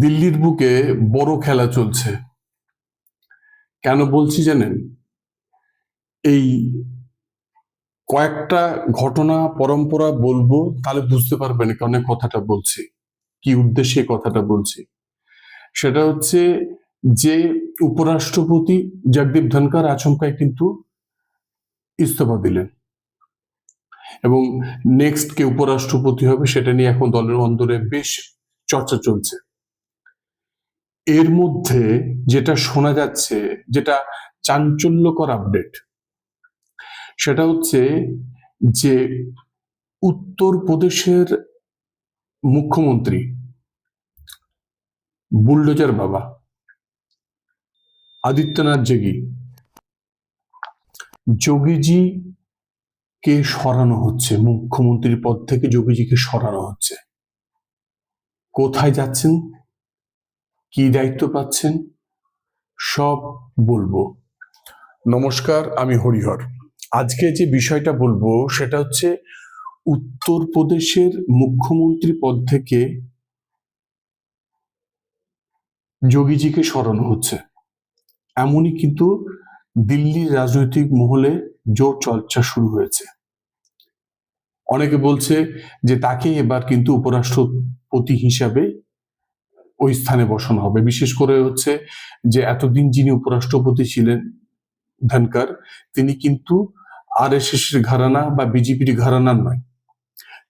দিল্লির বুকে বড় খেলা চলছে। কেন বলছি জানেন? এই কয়েকটা ঘটনা, পরম্পরা বলব, তাহলে বুঝতে পারবেন কেন কথাটা বলছি। কি উদ্দেশ্যে কথাটা বলছি? সেটা হচ্ছে যে উপরাষ্ট্রপতি জগদীপ ধনকার আচমকায় কিন্তু ইস্তফা দিলেন। এবং নেক্সট কে উপরাষ্ট্রপতি হবে, সেটা নিয়ে এখন দলের অন্দরে বেশ চর্চা চলছে। এর মধ্যে যেটা শোনা যাচ্ছে, যেটা চাঞ্চল্যকর আপডেট সেটা হচ্ছে যে উত্তর প্রদেশের মুখ্যমন্ত্রী, বুলডোজার বাবা, আদিত্যনাথ যোগী যোগীজি কে সরানো হচ্ছে? মুখ্যমন্ত্রীর পদ থেকে যোগীজিকে সরানো হচ্ছে। কোথায় যাচ্ছেন? কি দায়িত্ব পাচ্ছেন? সব বলব। নমস্কার, আমি হরিহর। আজকে যে বিষয়টা বলব, সেটা হচ্ছে উত্তরপ্রদেশের মুখ্যমন্ত্রী পদ থেকে যোগীজিকে সরানো হচ্ছে। এমনই কিন্তু দিল্লির রাজনৈতিক মহলে জোর চর্চা শুরু হয়েছে। অনেকে বলছে যে তাকে এবার কিন্তু উপরাষ্ট্রপতি হিসাবে ওই স্থানে বসানো হবে। বিশেষ করে হচ্ছে যে এতদিন যিনি উপরাষ্ট্রপতি ছিলেন ধনকর, তিনি কিন্তু আর এস এস ঘরানা বা বিজেপির ঘরানার নয়।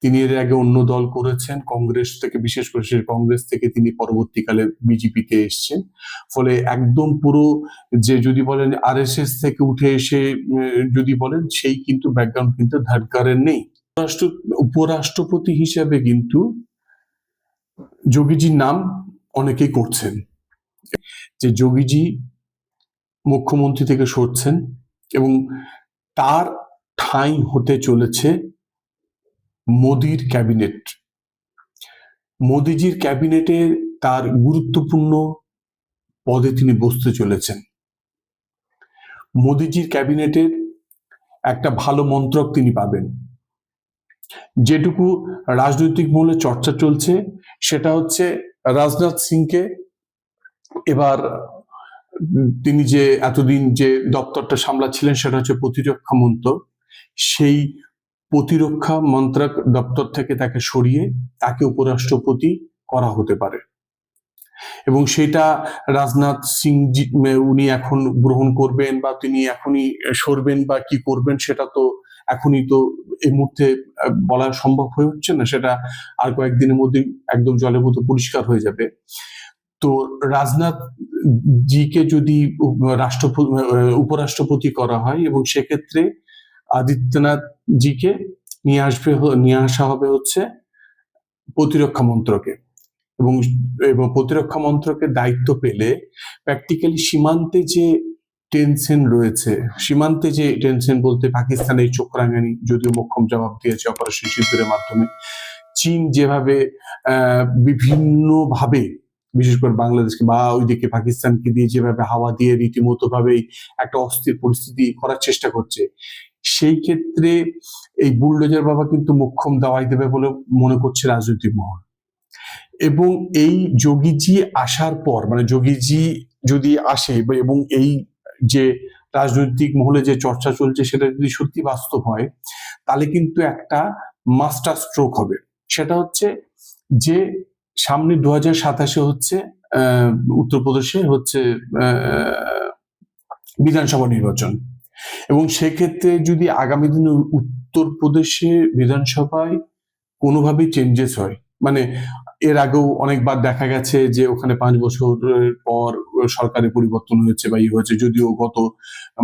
তিনি এর আগে অন্য দল করেছেন, কংগ্রেস থেকে, বিশেষ করে কংগ্রেস থেকে তিনি পরবর্তীকালে বিজেপিতে এসছেন। ফলে একদম পুরো যে যদি বলেন আর থেকে উঠে এসে যদি বলেন সেই কিন্তু ব্যাকগ্রাউন্ড কিন্তু ধনকরের নেই। উপরাষ্ট্রপতি হিসেবে কিন্তু যোগীজির নাম অনেকেই করছেন। যে যোগীজি মুখ্যমন্ত্রী থেকে সরছেন এবং তার ঠাঁই হতে চলেছে মোদির ক্যাবিনেট। মোদিজির ক্যাবিনেটে তার গুরুত্বপূর্ণ পদে তিনি বসতে চলেছেন। মোদিজির ক্যাবিনেটের একটা ভালো মন্ত্রক তিনি পাবেন। যেটুকু রাজনৈতিক মহলে চর্চা চলছে, সেটা হচ্ছে রাজনাথ সিংকে এবার তিনি যে এতদিন যে দপ্তরটা সামলাচ্ছিলেন সেটা হচ্ছে প্রতিরক্ষা মন্ত্রক। সেই প্রতিরক্ষা মন্ত্রক দপ্তর থেকে তাকে সরিয়ে তাকে উপরাষ্ট্রপতি করা হতে পারে। এবং সেটা রাজনাথ সিং উনি এখন গ্রহণ করবেন বা তিনি এখনই সরবেন বা কি করবেন সেটা তো এখনই তো এই মুহূর্তে বলা সম্ভব হয়ে উঠছে না, সেটা আর কয়েকদিনের মধ্যে একদম জলের মতো পরিষ্কার হয়ে যাবে। তো রাজনাথ জিকে যদি রাষ্ট্রপতি উপরাষ্ট্রপতি করা হয় এবং সেক্ষেত্রে আদিত্যনাথ জিকে নিয়ে আসবে, নিয়ে আসা হবে হচ্ছে প্রতিরক্ষা মন্ত্রকে। এবং এবং প্রতিরক্ষা মন্ত্রকের দায়িত্ব পেলে প্র্যাকটিক্যালি সীমান্তে যে টেনশন রয়েছে। সীমান্তে যে টেনশন বলতে পাকিস্তানের চোখ রাঙানি যদিও মক্ষম জবাব দিয়েছে অপারেশন সিঁদুরের মাধ্যমে। চীন যেভাবে বিভিন্নভাবে, বিশেষ করে বাংলাদেশকে বা ওইদিকে পাকিস্তানকে দিয়ে যেভাবে হাওয়া দিয়ে রীতিমতো ভাবেই একটা অস্থির পরিস্থিতি করার চেষ্টা করছে, সেই ক্ষেত্রে এই বুলডোজার বাবা কিন্তু মোক্ষম দাওয়াই দেবে বলে মনে করছে রাজনৈতিক মহল। এবং এই যোগীজি আসার পর মানে যোগীজি যদি আসে এবং এই যে রাজনৈতিক মহলে যে চর্চা চলছে সেটা যদি সত্যি বাস্তব হয়, তাহলে কিন্তু একটা মাস্টার স্ট্রোক হবে। সেটা হচ্ছে যে সামনে দু হাজার সাতাশে হচ্ছে উত্তরপ্রদেশে হচ্ছে বিধানসভা নির্বাচন। এবং সেক্ষেত্রে যদি আগামী দিনে উত্তরপ্রদেশে বিধানসভায় কোনোভাবেই চেঞ্জেস হয় মানে এর আগেও অনেকবার দেখা গেছে যে ওখানে পাঁচ বছরের পর সরকারে পরিবর্তন হয়েছে বা ইয়ে হয়েছে। যদিও গত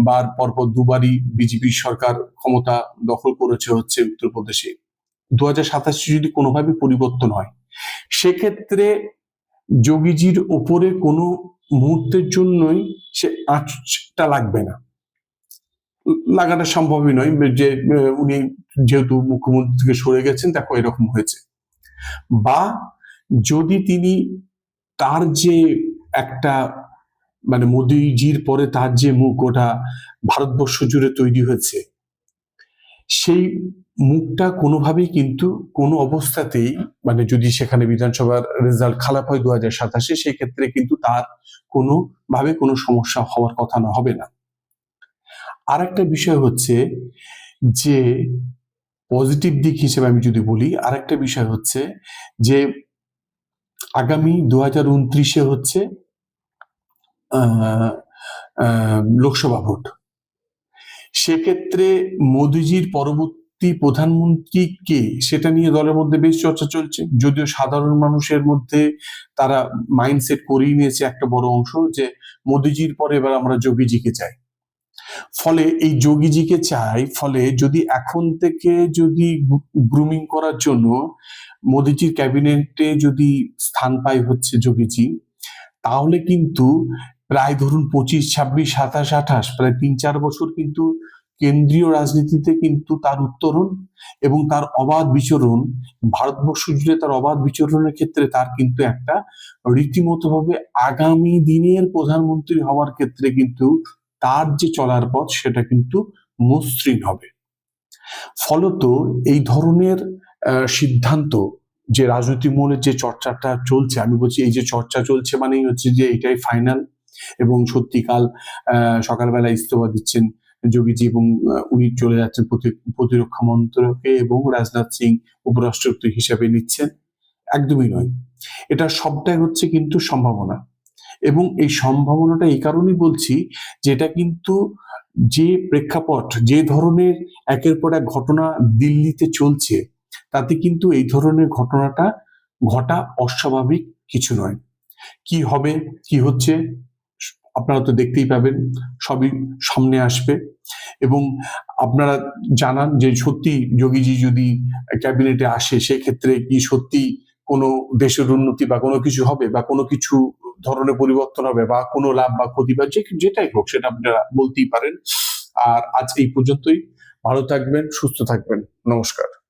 বার পরপর দুবারই বিজেপি সরকার ক্ষমতা দখল করেছে হচ্ছে উত্তরপ্রদেশে। দু হাজার সাতাশে যদি কোনোভাবে পরিবর্তন হয়, সেক্ষেত্রে যোগীজির ওপরে কোনো মুহূর্তের জন্যই সে আঁচটা লাগবে না। লাগাটা সম্ভবই নয়, যে, উনি যেহেতু মুখ্যমন্ত্রী থেকে সরে গেছেন, দেখো এরকম হয়েছে। বা যদি তিনি তার যে একটা মানে মোদিজির পরে তার যে মুখ ওটা ভারতবর্ষ জুড়ে তৈরি হয়েছে, সেই মুখটা কোনোভাবেই কিন্তু কোনো অবস্থাতেই মানে যদি সেখানে বিধানসভার রেজাল্ট খারাপ হয় দু হাজার সাতাশে সেক্ষেত্রে কিন্তু তার কোনো ভাবে কোনো সমস্যা হওয়ার কথা না, হবে না। আর একটা বিষয় হচ্ছে যে পজিটিভ দিক হিসেবে আমি যদি বলি আর একটা বিষয় হচ্ছে যে আগামী দু হাজার উনত্রিশে হচ্ছে লোকসভা ভোট। সেক্ষেত্রে মোদিজির পরবর্তী প্রধানমন্ত্রী কে সেটা নিয়ে দলের মধ্যে বেশ চর্চা চলছে। যদিও সাধারণ মানুষের মধ্যে তারা মাইন্ডসেট করিয়ে নিয়েছে একটা বড় অংশ যে, মোদিজির পরে এবার আমরা যোগীজিকে চাই। ফলে এই যোগীজিকে চাই, ফলে যদি এখন থেকে যদি গ্রুমিং করার জন্য মোদিজির ক্যাবিনেটে যদি স্থান পায় হচ্ছে যোগীজি, তাহলে কিন্তু প্রায় ধরুন পঁচিশ, ছাব্বিশ, সাতাশ, আঠাশ, প্রায় তিন, চার বছর কিন্তু কেন্দ্রীয় রাজনীতিতে কিন্তু তার উত্তরণ এবং তার অবাধ বিচরণ, ভারতবর্ষ জুড়ে তার অবাধ বিচরণের ক্ষেত্রে তার কিন্তু একটা রীতিমতো ভাবে আগামী দিনের প্রধানমন্ত্রী হওয়ার ক্ষেত্রে কিন্তু তার যে চলার পথ, সেটা কিন্তু মসৃণ হবে। ফলত এই ধরনের সিদ্ধান্ত, যে রাজনৈতিক মহলের যে চর্চাটা চলছে, আমি বলছি এই যে চর্চা চলছে মানেই হচ্ছে যে এটাই ফাইনাল এবং সত্যিকাল সকালবেলা ইস্তফা দিচ্ছেন যোগীজি এবং উনি চলে যাচ্ছেন প্রতি- প্রতিরক্ষা মন্ত্রকে এবং রাজনাথ সিং উপরাষ্ট্রপতি হিসাবে নিচ্ছেন। একদমই নয়। এটা সবটাই হচ্ছে কিন্তু সম্ভাবনা। এবং এই সম্ভাবনাটা এই কারণেই বলছি যে এটা কিন্তু যে প্রেক্ষাপট, যে ধরনের একের পর এক ঘটনা দিল্লিতে চলছে, তাতে কিন্তু এই ধরনের ঘটনাটা ঘটা অস্বাভাবিক কিছু নয়। কি হবে, কি হচ্ছে, আপনারা তো দেখতেই পাবেন, সবই সামনে আসবে এবং আপনারা জানান যে সত্যি যোগীজি যদি ক্যাবিনেটে আসে, সেক্ষেত্রে কি সত্যি কোনো দেশের উন্নতি বা কোনো কিছু হবে বা কোনো কিছু ধরনের পরিবর্তন হবে বা কোনো লাভ বা ক্ষতি বা যেটাই হোক সেটা আপনারা বলতেই পারেন। আর আজ এই পর্যন্তই। ভালো থাকবেন, সুস্থ থাকবেন। নমস্কার।